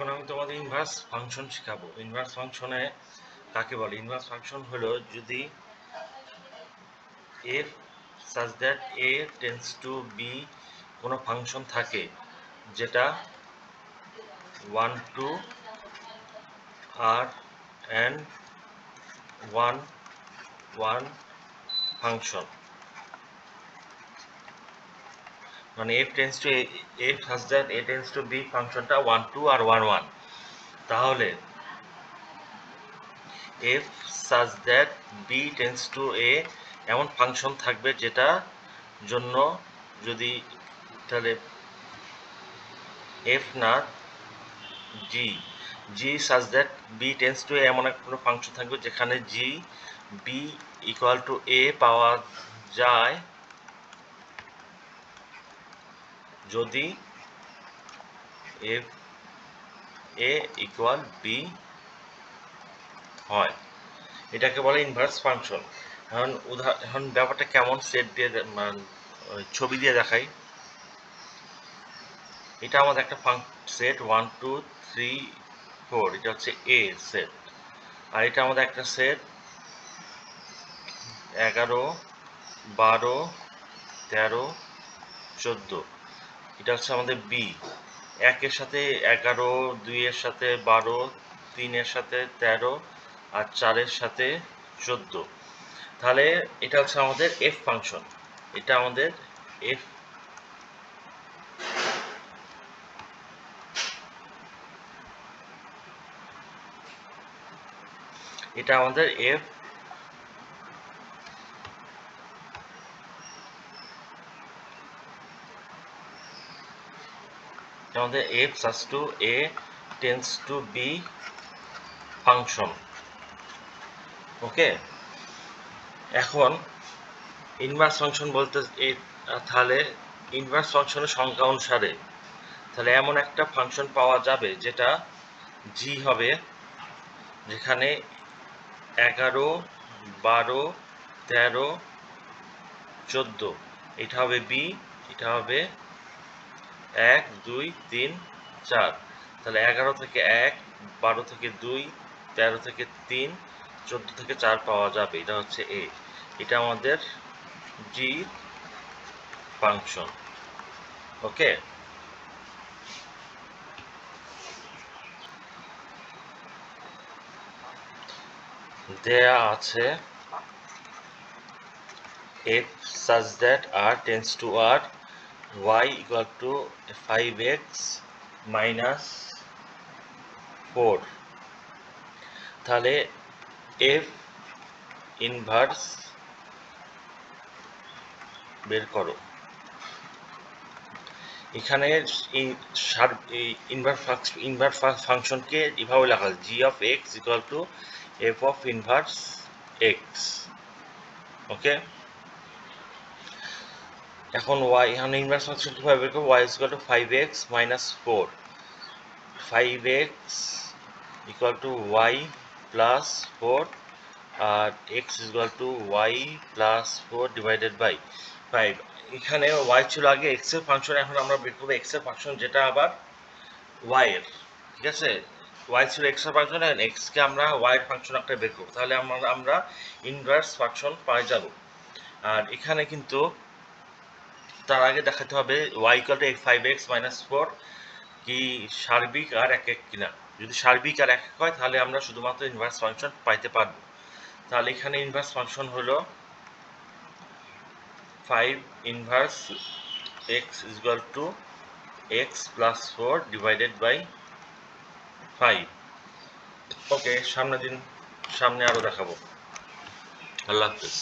এখন আমি তোমাদের ইনভার্স ফাংশন শেখাবো। ইনভার্স ফাংশনে কাকে বলে? ইনভার্স ফাংশন হলো যদি F such that A tends to B কোনো ফাংশন থাকে যেটা ওয়ান টু আর অ্যান্ড ওয়ান ওয়ান ফাংশন মানে F tends to F such that A tends to B ফাংশনটা ওয়ান টু আর ওয়ান ওয়ান তাহলে F such that B tends to A এমন function থাকবে যেটা জন্য যদি তাহলে এফ না G G such that B tends to A এমন একটা কোনো ফাংশন থাকবে যেখানে G B equal to A পাওয়া যায় যদি এফ, এ ইকুয়াল বি হয়। এটাকে বলে ইনভার্স ফাংশন এখন উদাহরণ ব্যাপারটা কেমন সেট দিয়ে ছবি দিয়ে দেখাই। এটা আমাদের একটা set one two three four এটা হচ্ছে এ সেট আর এটা আমাদের একটা সেট এগারো, বারো, তেরো, চোদ্দ। এটা হচ্ছে আমাদের বি একের সাথে এগারো, দুইয়ের সাথে বারো, তিনের সাথে তেরো আর চারের সাথে চোদ্দ। তাহলে এটা হচ্ছে আমাদের এফ ফাংশন এটা আমাদের এফ এটা আমাদের এফ আমাদের F such to A tends to B function okay এখন ইনভার্স ফাংশন বলতে তাহলে ইনভার্স ফাংশনের সংখ্যা অনুসারে তাহলে এমন একটা ফাংশন পাওয়া যাবে যেটা জি হবে, যেখানে এগারো, বারো, তেরো, চোদ্দ। এটা হবে বি এটা হবে এক, দুই, তিন, চার। তাহলে এগারো থেকে এক, বারো থেকে দুই, তেরো থেকে তিন, চোদ্দ থেকে চার পাওয়া যাবে। এটা হচ্ছে এ এটা আমাদের জি ফাংশন ওকে? দেয়া আছে f such that r tends to r y equal to 5x minus 4 তাহলে f ইনভার্স বের করো। এখানে ইনভার্স ফাংশনকে এভাবে লেখা G of X equal to F of inverse X okay এখন ওয়াই এখন ইনভার্স ফাংশন কীভাবে বের করব? Y equal to five X minus four five X equal to Y plus four R X equal to Y plus four divided by five এখানে Y ছিল আগে এক্সের function এখন আমরা বের করব এক্সের ফাংশন যেটা আবার ওয়াই এর। ঠিক আছে? ওয়াই ছিল এক্সের ফাংশন এক্স কে আমরা ওয়াই এর ফাংশন একটা বের করব। তাহলে আমরা আমরা ইনভার্স ফাংশন পাই যাব। আর এখানে কিন্তু তার আগে দেখাতে হবে Y equal to five X minus four কি সার্বিক আর এক এক কিনা। যদি সার্বিক আর এক এক হয়, তাহলে আমরা শুধুমাত্র ইনভার্স ফাংশন পাইতে পারব। তাহলে এখানে ইনভার্স ফাংশন হলো five inverse X equal to X plus four divided by five okay সামনের দিন, সামনে আরও দেখাবো। আল্লাহ হাফিজ।